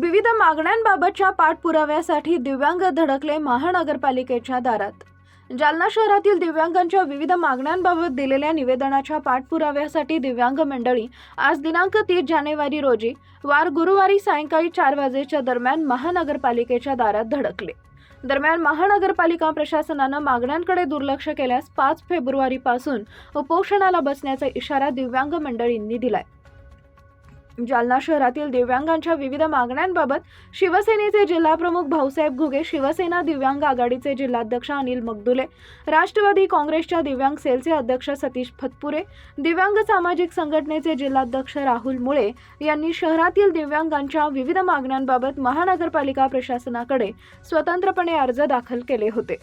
विविध मागण्यांबाबतच्या पाठपुराव्यासाठी दिव्यांग धडकले महानगरपालिकेच्या दारात. जालना शहरातील दिव्यांगांच्या विविध मागण्यांबाबत दिलेल्या निवेदनाच्या पाठपुराव्यासाठी दिव्यांग मंडळी आज दिनांक तीस जानेवारी रोजी वार गुरुवारी सायंकाळी चार वाजेच्या दरम्यान महानगरपालिकेच्या दारात धडकले. दरम्यान महानगरपालिका प्रशासनानं मागण्यांकडे दुर्लक्ष केल्यास पाच फेब्रुवारीपासून उपोषणाला बसण्याचा इशारा दिव्यांग मंडळींनी दिलाय. जालना शहरातील दिव्यांगांच्या विविध मागण्यांबाबत शिवसेनेचे जिल्हाप्रमुख भाऊसाहेब घुगे शिवसेना दिव्यांग आघाडीचे जिल्हाध्यक्ष अनिल मगदुले राष्ट्रवादी काँग्रेसच्या दिव्यांग सेलचे अध्यक्ष सतीश फतपुरे दिव्यांग सामाजिक संघटनेचे जिल्हाध्यक्ष राहुल मुळे यांनी शहरातील दिव्यांगांच्या विविध मागण्यांबाबत महानगरपालिका प्रशासनाकडे स्वतंत्रपणे अर्ज दाखल केले होते.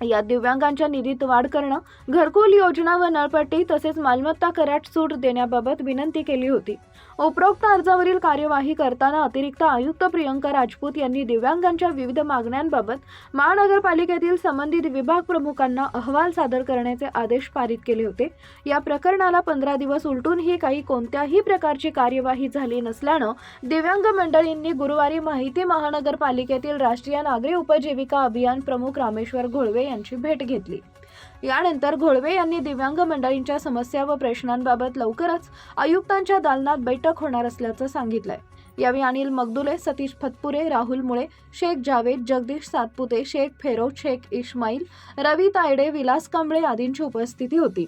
या दिव्यांगांच्या निधीत वाढ करणं घरकुल योजना व नळपट्टी तसेच मालमत्ता करात सूट देण्याबाबत विनंती केली होती. उपरोक्त अर्जावरील कार्यवाही करताना अतिरिक्त आयुक्त प्रियंका राजपूत यांनी दिव्यांगांच्या विविध मागण्यांबाबत महानगरपालिकेतील संबंधित विभाग प्रमुखांना अहवाल सादर करण्याचे आदेश पारित केले होते. या प्रकरणाला पंधरा दिवस उलटूनही काही कोणत्याही प्रकारची कार्यवाही झाली नसल्यानं दिव्यांग मंडळींनी गुरुवारी माहिती महानगरपालिकेतील राष्ट्रीय नागरी उपजीविका अभियान प्रमुख रामेश्वर घोळवे यांची भेट घेतली. यानंतर घोळवे यांनी दिव्यांग मंडळींच्या समस्या व प्रश्नांबाबत लवकरच आयुक्तांच्या दालनात बैठक होणार असल्याचं सांगितलंय. यावेळी अनिल मगदुले सतीश फतपुरे राहुल मुळे शेख जावेद जगदीश सातपुते शेख फेरो शेख इस्माईल रवी तायडे विलास कांबळे आदींची उपस्थिती होती.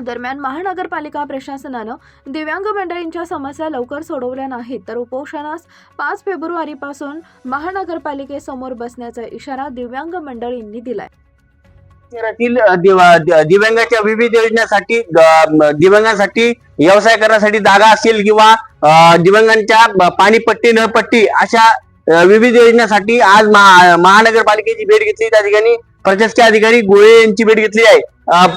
दरम्यान महानगरपालिका प्रशासनानं दिव्यांग मंडळींच्या समस्या लवकर सोडवल्या नाहीत तर उपोषणास पाच फेब्रुवारीपासून महानगरपालिकेसमोर बसण्याचा इशारा दिव्यांग मंडळींनी दिलाय. शहरातील दिव्यांगाच्या विविध योजनेसाठी दिव्यांगांसाठी व्यवसाय करण्यासाठी जागा असेल किंवा दिव्यांगांच्या पाणीपट्टी नळपट्टी अशा विविध योजनेसाठी आज महानगरपालिकेची भेट घेतली. त्या ठिकाणी प्रशासकीय अधिकारी गोळे यांची भेट घेतली आहे.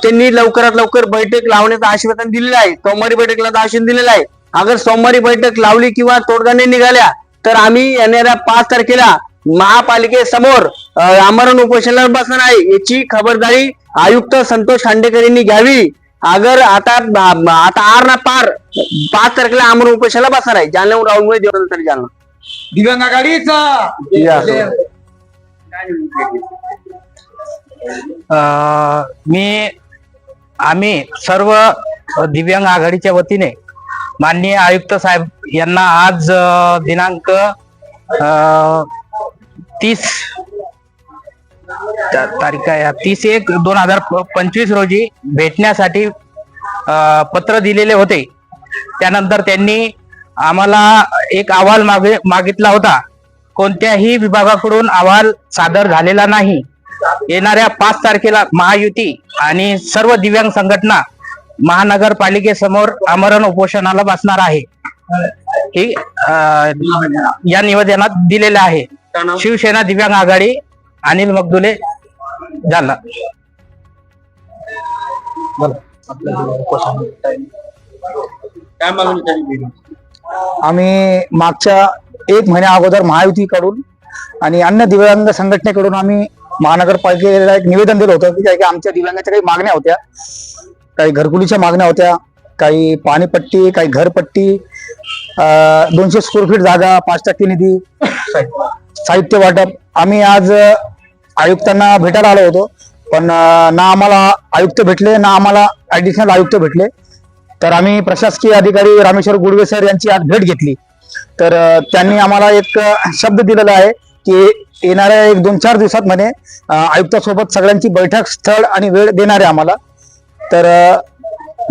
त्यांनी लवकरात लवकर बैठक लावण्याचं आश्वासन दिलेलं आहे. सोमवारी बैठक लावण्याचं आश्वासन दिलेलं आहे. अगर सोमवारी बैठक लावली किंवा तोडगा नाही निघाल्या तर आम्ही येणाऱ्या पाच तारखेला महापालिकेसमोर आमरण उपोषणाला बसणार आहे. याची खबरदारी आयुक्त संतोष खांडेकर यांनी घ्यावी. अगर आता आता आर ना पार पाच तारखेला आमरण उपोषणाला बसणार आहे. जालन्याहून राहुलमुळे देवराज तरी जालना. दिव्यांग आघाडीचा. मी आम्ही सर्व दिव्यांग आघाडीच्या वतीने माननीय आयुक्त साहेब यांना आज दिनांक तीस तारीख आहे. तीस एक दोन हजार पंचवीस रोजी भेटण्यासाठी पत्र दिलेले होते. त्यानंतर त्यांनी आम्हाला एक अहवाल मागे मागितला होता. कोणत्याही विभागाकडून अहवाल सादर झालेला नाही. येणाऱ्या पाच तारखेला महायुती आणि सर्व दिव्यांग संघटना महानगरपालिकेसमोर आमरण उपोषणाला बसणार आहे. ही या निवेदनात दिलेलं आहे. शिवसेना दिव्यांग आघाडी अनिल मगदुले झाली आम्ही मागच्या एक महिन्या अगोदर महायुतीकडून आणि अन्य दिव्यांग संघटनेकडून आम्ही महानगरपालिकेला एक निवेदन दिलं होतं की काही आमच्या दिव्यांगाच्या काही मागण्या होत्या. काही घरकुलीच्या मागण्या होत्या काही पाणीपट्टी काही घरपट्टी दोनशे स्क्वेअर फीट जागा पाच टक्के निधी साहित्य वाटप. आम्ही आज आयुक्तांना भेटायला आलो होतो पण ना आम्हाला आयुक्त भेटले ना आम्हाला ऍडिशनल आयुक्त भेटले. तर आम्ही प्रशासकीय अधिकारी रामेश्वर गुडवे सर यांची आज भेट घेतली. तर त्यांनी आम्हाला एक शब्द दिलेला आहे की येणाऱ्या एक दोन चार दिवसात म्हणे आयुक्तासोबत सगळ्यांची बैठक स्थळ आणि वेळ देणार आहे आम्हाला. तर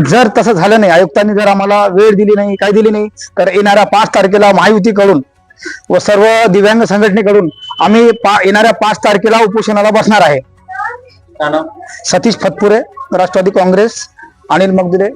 जर तसं झालं नाही आयुक्तांनी जर आम्हाला वेळ दिली नाही काही दिली नाही तर येणाऱ्या पाच तारखेला महायुतीकडून व सर्व दिव्यांग संघटनेकडून आम्ही पा येणाऱ्या पाच तारखेला उपोषणाला बसणार आहे. काय? सतीश फतपुरे राष्ट्रवादी काँग्रेस अनिल मगदुरे